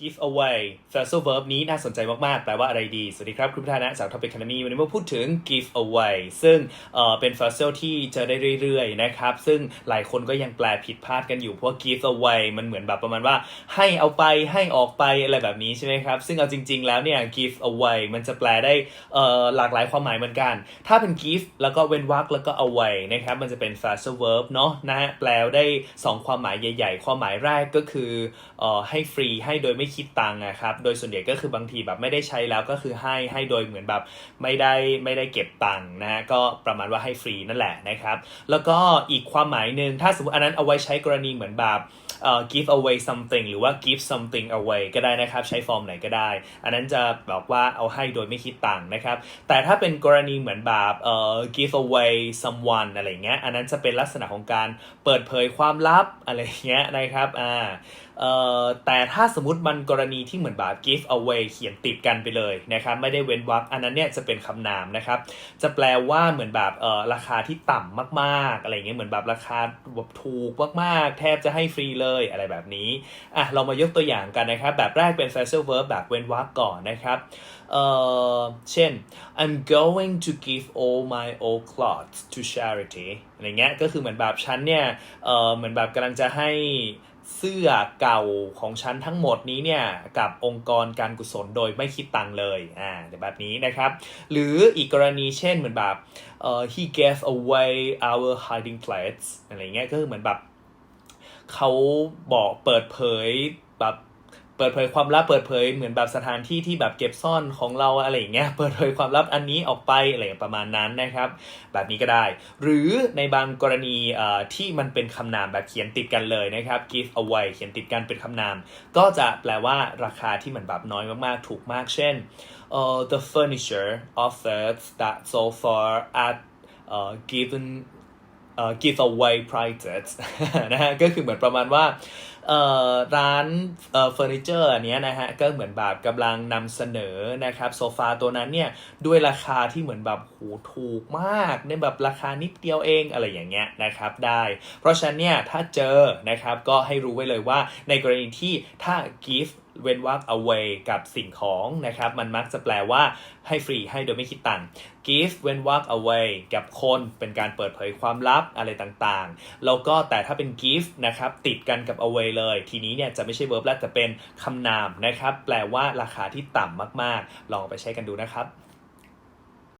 give away phrasal verb นี้น่าสนใจมาก ๆ แปลว่าอะไรดี สวัสดีครับ คุณพิธานะจาก Topic Academy วันนี้มาพูดถึง give away ซึ่งเอ่อเป็น phrasal ที่เจอได้เรื่อย ๆ นะครับ ซึ่งหลายคนก็ยังแปลผิดพลาดกันอยู่ เพราะ give away มันเหมือนแบบประมาณว่า ให้เอาไปให้ออกไปอะไรแบบนี้ใช่ไหมครับ ซึ่งเอาจริง ๆ แล้วเนี่ย give away มันจะแปลได้เอ่อหลากหลายความหมายเหมือนกัน ถ้าเป็น give แล้วก็เว้นวรรคแล้วก็ away นะครับ มันจะเป็น phrasal verb เนาะนะฮะแปลได้ 2 ความหมายใหญ่ ๆ ความหมายแรกก็คือเอ่อให้ฟรีให้โดยไม่ไม่คิดตังค์นะครับ โดยส่วนใหญ่ก็คือบางทีแบบไม่ได้ใช้แล้วก็คือให้ให้โดยเหมือนแบบไม่ได้ไม่ได้เก็บตังค์นะฮะก็ประมาณว่าให้ฟรีนั่นแหละนะครับ แล้วก็อีกความหมายหนึ่งถ้าสมมติอันนั้นเอาไว้ใช้กรณีเหมือนแบบเอ่อ give away something หรือว่า give something away ก็ได้นะครับ ใช้ฟอร์มไหนก็ได้ อันนั้นจะบอกว่าเอาให้โดยไม่คิดตังค์นะครับ แต่ถ้าเป็นกรณีเหมือนแบบเอ่อ give away someone อะไรเงี้ย อันนั้นจะเป็นลักษณะของการเปิดเผยความลับอะไรเงี้ยนะครับ อ่าแต่ถ้าสมมติมันกรณีที่เหมือนแบบ give away เขียนติดกันไปเลยนะครับไม่ได้เว้นวรรคอันนั้นเนี่ยจะเป็นคำนามนะครับ จะแปลว่าเหมือนแบบเอ่อราคาที่ต่ำมากๆ อะไรเงี้ยเหมือนแบบราคาแบบถูกมากๆ แทบจะให้ฟรีเลยอะไรแบบนี้อะเรามายกตัวอย่างกันนะครับ แบบแรกเป็น phrasal verb แบบเว้นวรรคก่อนนะครับเเช่น I'm going to give all my old clothes to charity อะไรเงี้ยก็คือเหมือนแบบฉันเนี่ยเออเหมือนแบบกำลังจะให้ เสื้อเก่าของฉันทั้งหมดนี้เนี่ยกับองค์กรการกุศลโดยไม่คิดตังค์เลยอ่าเดี๋ยวแบบนี้นะครับ หรืออีกกรณีเช่นเหมือนแบบเอ่อ he gave away our hiding place อะไรเงี้ยก็คือเหมือนแบบเขาบอกเปิดเผยแบบ เปิดเผยความลับเปิดเผยเหมือนแบบสถานที่ที่แบบเก็บซ่อนของเราอะไรอย่างเงี้ยเปิดเผยความลับอันนี้ออกไปอะไรประมาณนั้นนะครับ แบบนี้ก็ได้ หรือในบางกรณีที่มันเป็นคำนามแบบเขียนติดกันเลยนะครับ give away เขียนติดกันเป็นคำนาม ก็จะแปลว่าราคาที่เหมือนแบบน้อยมากๆ ถูกมากเช่นเอ่อ the furniture offered that so far at เอ่อ given give away prices นะฮะก็คือเหมือนประมาณว่าร้านเฟอร์นิเจอร์อันเนี้ยนะฮะก็เหมือนแบบกำลังนำเสนอนะครับโซฟาตัวนั้นเนี่ยด้วยราคาที่เหมือนแบบโหถูกมากในแบบราคานิดเดียวเองอะไรอย่างเงี้ยนะครับได้ เพราะฉะนั้นเนี่ยถ้าเจอนะครับก็ให้รู้ไว้เลยว่าในกรณีที่ถ้า give เว้นวรรค away กับสิ่งของนะครับ มันมักจะแปลว่าให้ฟรีให้โดยไม่คิดตังค์ give เว้นวรรค away กับคนเป็นการเปิดเผยความลับอะไรต่างๆ แล้วก็แต่ถ้าเป็น give นะครับ ติดกันกับ away เลย ทีนี้เนี่ยจะไม่ใช่ verb แล้วแต่เป็นคำนามนะครับ แปลว่าราคาที่ต่ำมากๆ ลองไปใช้กันดูนะครับ